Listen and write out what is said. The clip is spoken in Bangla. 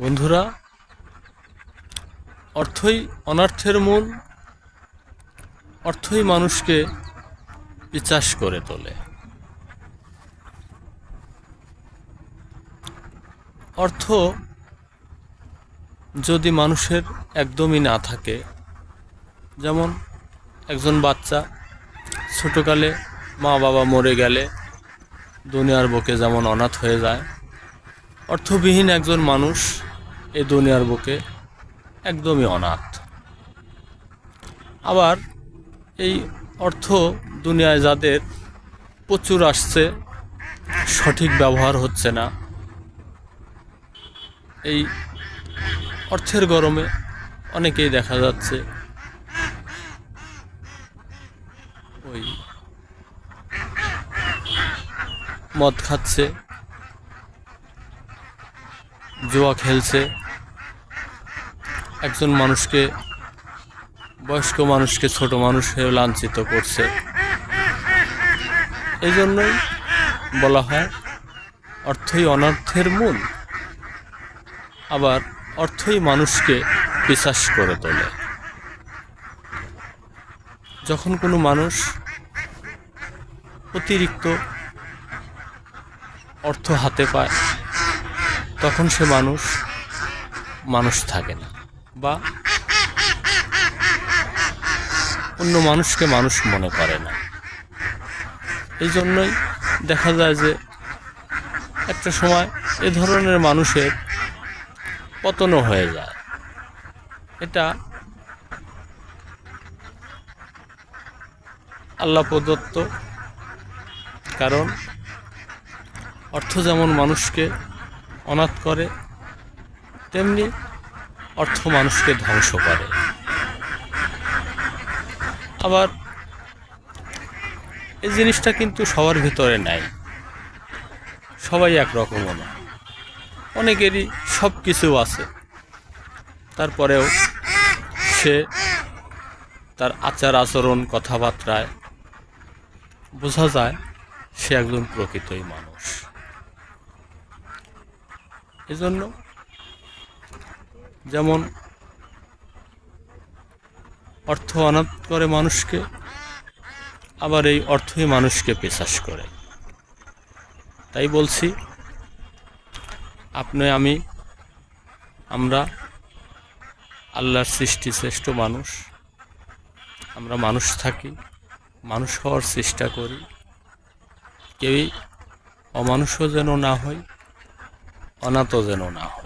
বন্ধুরা, অর্থই অনর্থের মূল, অর্থই মানুষকে পিচাস করে তোলে। অর্থ যদি মানুষের একদমই না থাকে, যেমন একজন বাচ্চা ছোটোকালে মা বাবা মরে গেলে দুনিয়ার বুকে যেমন অনাথ হয়ে যায়, অর্থবিহীন একজন মানুষ এই দুনিয়ার বুকে একদমই অনাথ। আবার এই অর্থ দুনিয়ায় যাদের প্রচুর আসছে, সঠিক ব্যবহার হচ্ছে না। এই অর্থের গরমে অনেকেই দেখা যাচ্ছে ওই মদ খাচ্ছে, জুয়া খেলছে। একজন মানুষকে, বয়স্ক মানুষকে ছোট মানুষ হয়ে লাঞ্ছিত করছে। এই জন্যই বলা হয়, অর্থই অনর্থের মূল। আবার অর্থই মানুষকে বিশ্বাস করে তোলে। যখন কোনো মানুষ অতিরিক্ত অর্থ হাতে পায়, তখন সে মানুষ মানুষ থাকে না। বা অন্য মানুষকে মানুষ মনে করে না। এই জন্যই দেখা যায় যে একটা সময় এ ধরনের মানুষের পতনও হয়ে যায়। এটা আল্লাহ প্রদত্ত, কারণ অর্থ যেমন মানুষকে অনাথ করে, তেমনি অর্থ মানুষকে ধ্বংস করে। আবার এই জিনিসটা কিন্তু সবার ভিতরে নাই। সবাই একরকমও না। অনেকেরই সব কিছু আছে। তারপরেও সে তার আচার আচরণ, কথাবার্তায় বোঝা যায় সে একজন প্রকৃতই মানুষ। এজন্য যেমন অর্থ অনাথ করে মানুষকে, আবার এই অর্থই মানুষকে পেশাস করে। তাই বলছি, আপনি, আমি, আমরা, আল্লাহর সৃষ্টি শ্রেষ্ঠ মানুষ, আমরা মানুষ থাকি, মানুষ হওয়ার চেষ্টা করি, কেউই অমানুষও যেন না হয়, অনাথও যেন না হয়।